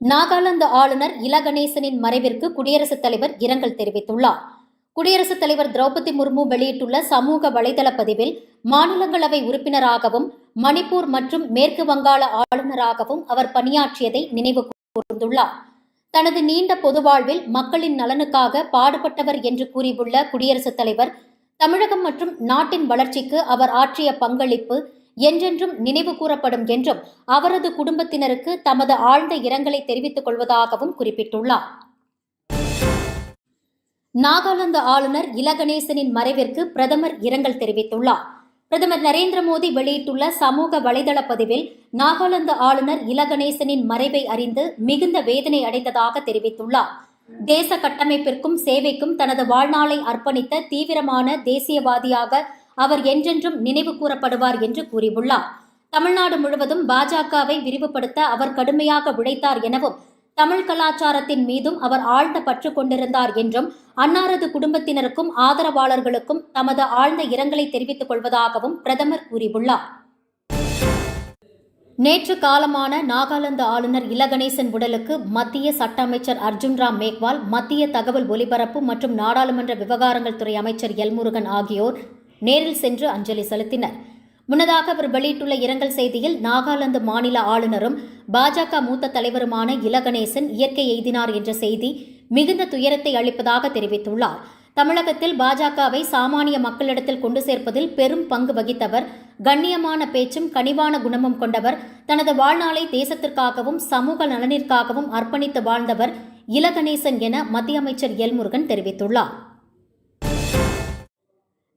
நாகாலாந்து ஆளுநர் இலகணேசனின் மறைவிற்கு குடியரசுத் தலைவர் இரங்கல் தெரிவித்துள்ளார். குடியரசுத் தலைவர் திரௌபதி முர்மு வெளியிட்டுள்ள சமூக வலைதள பதிவில் மாநிலங்களவை உறுப்பினராகவும் மணிப்பூர் மற்றும் மேற்கு வங்காள ஆளுநராகவும் அவர் பணியாற்றியதை நினைவு கூர்ந்துள்ளார். தனது நீண்ட பொதுவாழ்வில் மக்களின் நலனுக்காக பாடுபட்டவர் என்று கூறியுள்ள குடியரசுத் தலைவர் தமிழகம் மற்றும் நாட்டின் வளர்ச்சிக்கு அவர் ஆற்றிய பங்களிப்பு என்றென்றும் நினைவு கூறப்படும் என்றும் அவரது குடும்பத்தினருக்கு தமது ஆழ்ந்த இரங்கலை தெரிவித்துக் கொள்வதாகவும் குறிப்பிட்டுள்ளார். நாகாலாந்து ஆளுநர் இலகணேசனின் மறைவிற்கு பிரதமர் இரங்கல் தெரிவித்துள்ளார். பிரதமர் நரேந்திர மோடி வெளியிட்டுள்ள சமூக வலைதள பதிவில் நாகாலாந்து ஆளுநர் இலகணேசனின் மறைவை அறிந்து மிகுந்த வேதனை அடைந்ததாக தெரிவித்துள்ளார். தேச கட்டமைப்பிற்கும் சேவைக்கும் தனது வாழ்நாளை அர்ப்பணித்த தீவிரமான தேசியவாதியாக அவர் என்றென்றும் நினைவு கூறப்படுவார் என்று கூறியுள்ளார். தமிழ்நாடு முழுவதும் பாஜகவை விரிவுபடுத்த அவர் கடுமையாக உழைத்தார் எனவும் தமிழ் கலாச்சாரத்தின் மீதும் அவர் ஆழ்ந்த பற்று கொண்டிருந்தார் என்றும் அன்னாரது குடும்பத்தினருக்கும் ஆதரவாளர்களுக்கும் தமது ஆழ்ந்த இரங்கலை தெரிவித்துக் கொள்வதாகவும் பிரதமர் கூறியுள்ளார். நேற்று காலமான நாகாலாந்து ஆளுநர் இலகணேசன் உடலுக்கு மத்திய சட்ட அமைச்சர் அர்ஜுன் ராம் மேக்வால் மத்திய தகவல் ஒலிபரப்பு மற்றும் நாடாளுமன்ற விவகாரங்கள் துறை அமைச்சர் எல்முருகன் ஆகியோர் நேரில் சென்று அஞ்சலி செலுத்தினர். முன்னதாக அவர் வெளியிட்டுள்ள இரங்கல் செய்தியில் நாகாலாந்து மாநில ஆளுநரும் பாஜக மூத்த தலைவருமான இலகணேசன் இயற்கை எய்தினார் என்ற செய்தி மிகுந்த துயரத்தை அளிப்பதாக தெரிவித்துள்ளார். தமிழகத்தில் பாஜகவை சாமானிய மக்களிடத்தில் கொண்டு சேர்ப்பதில் பெரும் பங்கு வகித்தவர் கண்ணியமான பேச்சும் கனிவான குணமும் கொண்டவர் தனது வாழ்நாளை தேசத்திற்காகவும் சமூக நலனிற்காகவும் அர்ப்பணித்து வாழ்ந்தவர் இலகணேசன் என மத்திய அமைச்சர் எல்முருகன் தெரிவித்துள்ளார்.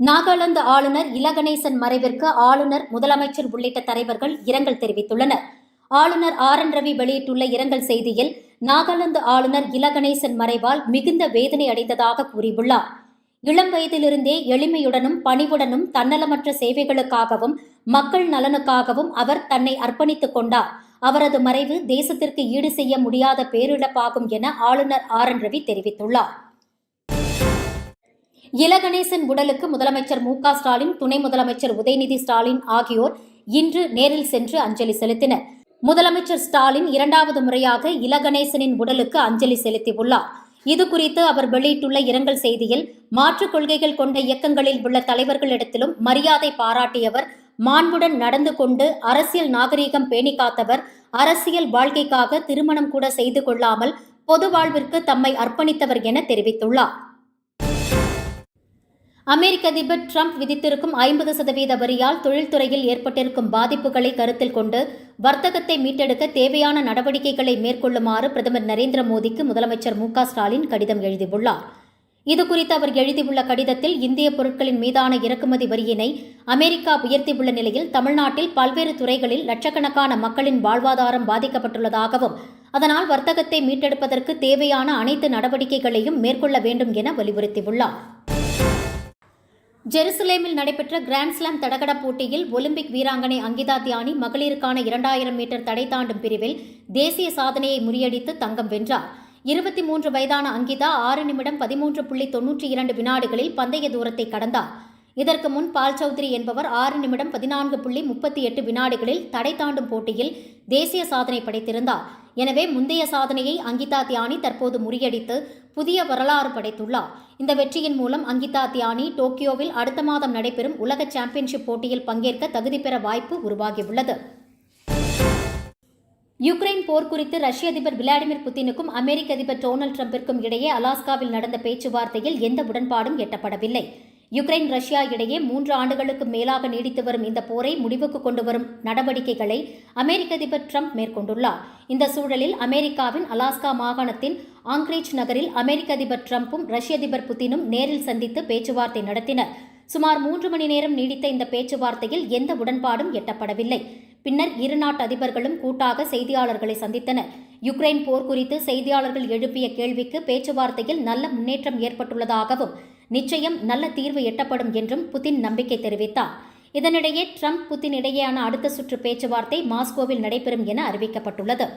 நாகாலாந்து ஆளுநர் இலகணேசன் மறைவிற்கு ஆளுநர் முதலமைச்சர் உள்ளிட்ட தலைவர்கள் இரங்கல் தெரிவித்துள்ளனர். ஆளுநர் ஆர். என். ரவி வெளியிட்டுள்ள இரங்கல் செய்தியில் நாகாலாந்து ஆளுநர் இலகணேசன் மறைவால் மிகுந்த வேதனை அடைந்ததாக கூறியுள்ளார். இளம் வயதிலிருந்தே எளிமையுடனும் பணிவுடனும் தன்னலமற்ற சேவைகளுக்காகவும் மக்கள் நலனுக்காகவும் அவர் தன்னை அர்ப்பணித்துக் கொண்டார். அவரது மறைவு தேசத்திற்கு ஈடு செய்ய முடியாத பேரிழப்பாகும் என ஆளுநர் ஆர். என். ரவி தெரிவித்துள்ளார். இலகணேசன் உடலுக்கு முதலமைச்சர் மு ஸ்டாலின் துணை முதலமைச்சர் உதயநிதி ஸ்டாலின் ஆகியோர் இன்று நேரில் சென்று அஞ்சலி செலுத்தினர். முதலமைச்சர் ஸ்டாலின் இரண்டாவது முறையாக இலகணேசனின் உடலுக்கு அஞ்சலி செலுத்தியுள்ளார். இதுகுறித்து அவர் வெளியிட்டுள்ள இரங்கல் செய்தியில் மாற்றுக் கொள்கைகள் கொண்ட இயக்கங்களில் உள்ள தலைவர்களிடத்திலும் மரியாதை பாராட்டியவர் மாண்புடன் நடந்து கொண்டு அரசியல் நாகரீகம் பேணி காத்தவர் அரசியல் வாழ்க்கைக்காக திருமணம் கூட செய்து கொள்ளாமல் பொது வாழ்விற்கு தம்மை அர்ப்பணித்தவர் என தெரிவித்துள்ளார். அமெரிக்க அதிபர் ட்ரம்ப் விதித்திருக்கும் ஐம்பது சதவீத வரியால் தொழில்துறையில் ஏற்பட்டிருக்கும் பாதிப்புகளை கருத்தில் கொண்டு வர்த்தகத்தை மீட்டெடுக்க தேவையான நடவடிக்கைகளை மேற்கொள்ளுமாறு பிரதமர் நரேந்திர மோடிக்கு முதலமைச்சர் மு ஸ்டாலின் கடிதம் எழுதியுள்ளார். இதுகுறித்து அவர் எழுதியுள்ள கடிதத்தில் இந்திய பொருட்களின் மீதான இறக்குமதி வரியினை அமெரிக்கா உயர்த்தியுள்ள நிலையில் தமிழ்நாட்டில் பல்வேறு துறைகளில் லட்சக்கணக்கான மக்களின் வாழ்வாதாரம் பாதிக்கப்பட்டுள்ளதாகவும் அதனால் வர்த்தகத்தை மீட்டெடுப்பதற்கு தேவையான அனைத்து நடவடிக்கைகளையும் மேற்கொள்ள வேண்டும் என வலியுறுத்தியுள்ளார். ஜெருசலேமில் நடைபெற்ற கிராண்ட்ஸ்லாம் தடகட போட்டியில் ஒலிம்பிக் வீராங்கனை அங்கிதா தியானி மகளிருக்கான இரண்டாயிரம் மீட்டர் தடை தாண்டும் பிரிவில் தேசிய சாதனையை முறியடித்து தங்கம் வென்றார். இருபத்தி மூன்று வயதான அங்கிதா ஆறு நிமிடம் பதிமூன்று புள்ளி தொன்னூற்றி இரண்டு வினாடுகளில் பந்தய தூரத்தை கடந்தார். இதற்கு முன் பால் சௌத்ரி என்பவர் ஆறு நிமிடம் பதினான்கு புள்ளி முப்பத்தி எட்டு வினாடிகளில் தடை தாண்டும் போட்டியில் தேசிய சாதனை படைத்திருந்தார். எனவே முந்தைய சாதனையை அங்கிதா தியானி தற்போது முறியடித்து புதிய வரலாறு படைத்துள்ளார். இந்த வெற்றியின் மூலம் அங்கிதா தியானி டோக்கியோவில் அடுத்த மாதம் நடைபெறும் உலக சாம்பியன்ஷிப் போட்டியில் பங்கேற்க தகுதி பெற வாய்ப்பு உருவாகியுள்ளது. யுக்ரைன் போர் குறித்து ரஷ்ய அதிபர் விளாடிமிர் புத்தினுக்கும் அமெரிக்க அதிபர் டொனால்டு டிரம்பிற்கும் இடையே அலாஸ்காவில் நடந்த பேச்சுவார்த்தையில் எந்த உடன்பாடும் எட்டப்படவில்லை. யுக்ரைன் ரஷ்யா இடையே மூன்று ஆண்டுகளுக்கு மேலாக நீடித்து வரும் இந்த போரை முடிவுக்கு கொண்டு வரும் நடவடிக்கைகளை அமெரிக்க அதிபர் ட்ரம்ப் மேற்கொண்டுள்ளார். இந்த சூழலில் அமெரிக்காவின் அலாஸ்கா மாகாணத்தின் ஆங்க்ரேஜ் நகரில் அமெரிக்க அதிபர் ட்ரம்ப்பும் ரஷ்ய அதிபர் புத்தினும் நேரில் சந்தித்து பேச்சுவார்த்தை நடத்தினர். சுமார் மூன்று மணி நேரம் நீடித்த இந்த பேச்சுவார்த்தையில் எந்த உடன்பாடும் எட்டப்படவில்லை. பின்னர் இரு நாட்டு அதிபர்களும் கூட்டாக செய்தியாளர்களை சந்தித்தனர். யுக்ரைன் போர் குறித்து செய்தியாளர்கள் எழுப்பிய கேள்விக்கு பேச்சுவார்த்தையில் நல்ல முன்னேற்றம் ஏற்பட்டுள்ளதாகவும் நிச்சயம் நல்ல தீர்வு எட்டப்படும் என்றும் புதின் நம்பிக்கை தெரிவித்தார். இதனிடையே ட்ரம்ப் புதின் இடையேயான அடுத்த சுற்று பேச்சுவார்த்தை மாஸ்கோவில் நடைபெறும் என அறிவிக்கப்பட்டுள்ளது.